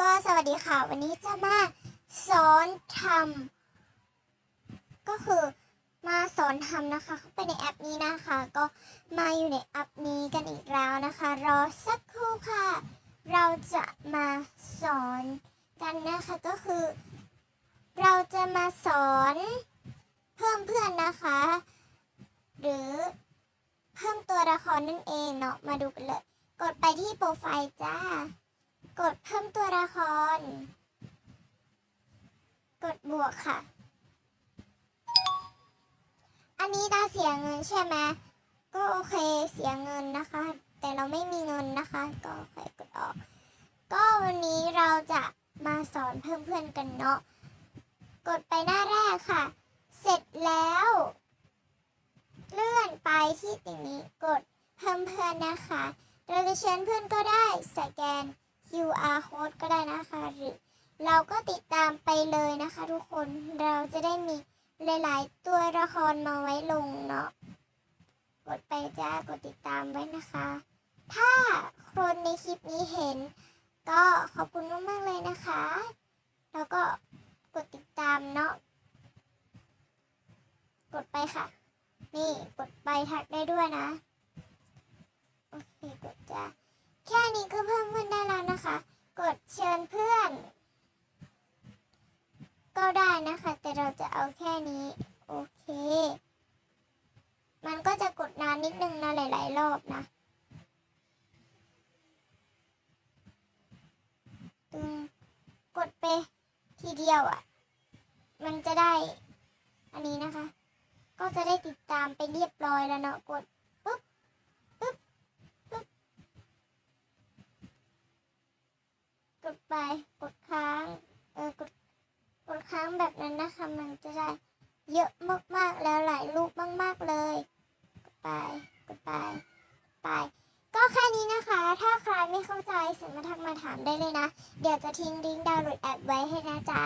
ก็สวัสดีค่ะ วันนี้จะมาสอนทำก็คือมาสอนทำนะคะ เข้าไปในแอปนี้นะคะ ก็มาอยู่ในแอปนี้กันอีกแล้วนะคะ รอสักครู่ค่ะ เราจะมาสอนกันนะคะก็คือ เราจะมาสอนเพิ่มเพื่อนนะคะ หรือเพิ่มตัวละครนั่นเองเนาะมาดูกันเลย กดไปที่โปรไฟล์จ้า กดเพิ่มตัวละคร กดบวกค่ะ อันนี้ตาเสียเงินใช่ไหมก็โอเคเสียเงินนะคะ แต่เราไม่มีเงินนะคะ ก็โอเคกดออก ก็วันนี้เราจะมาสอนเพื่อนๆกันเนาะกดไปหน้าแรกค่ะ เสร็จแล้ว เลื่อนไปที่ตรงนี้กดเพิ่มเพื่อนนะคะเราจะเชิญเพื่อนก็ได้สแกน QR code ก็ได้นะคะหรือเราก็ติดตามไปเลยนะคะทุกคนเราจะได้มีหลายๆ ตัวละครมาไว้ลงเนาะกดไปจ้ากดติดตามไว้นะคะ ถ้าคนในคลิปนี้เห็น ก็ขอบคุณมากๆเลยนะคะ แล้วก็กดติดตามเนาะกดไปค่ะ นี่กดไปทักได้ด้วยนะ โอเคกดจ้าแค่นี้ก็เพิ่มเพื่อ นะคะ กดเชิญเพื่อน ก็ได้นะคะ แต่เราจะเอาแค่นี้ โอเค มันก็จะกดนานนิดนึงนะหลาย ๆ รอบนะตึงกดไปทีเดียวอะ่ะ มันจะได้ อันนี้นะคะ ก็จะได้ติดตามไปเรียบร้อยแล้วเนาะกดปุ๊บปุ๊บปุ๊บก ดไปกดค้างเออกดกดค้างแบบนั้นนะคะ มันจะได้เยอะมากๆแล้วหลายรูปมาก ๆ เลย กดไปกดไปไปก็แค่นี้นะคะ ถ้าใครไม่เข้าใจสามารถทักมาถามได้เลยนะ เดี๋ยวจะทิ้งลิงก์ดาวน์โหลดแอปไว้ให้นะจ๊ะ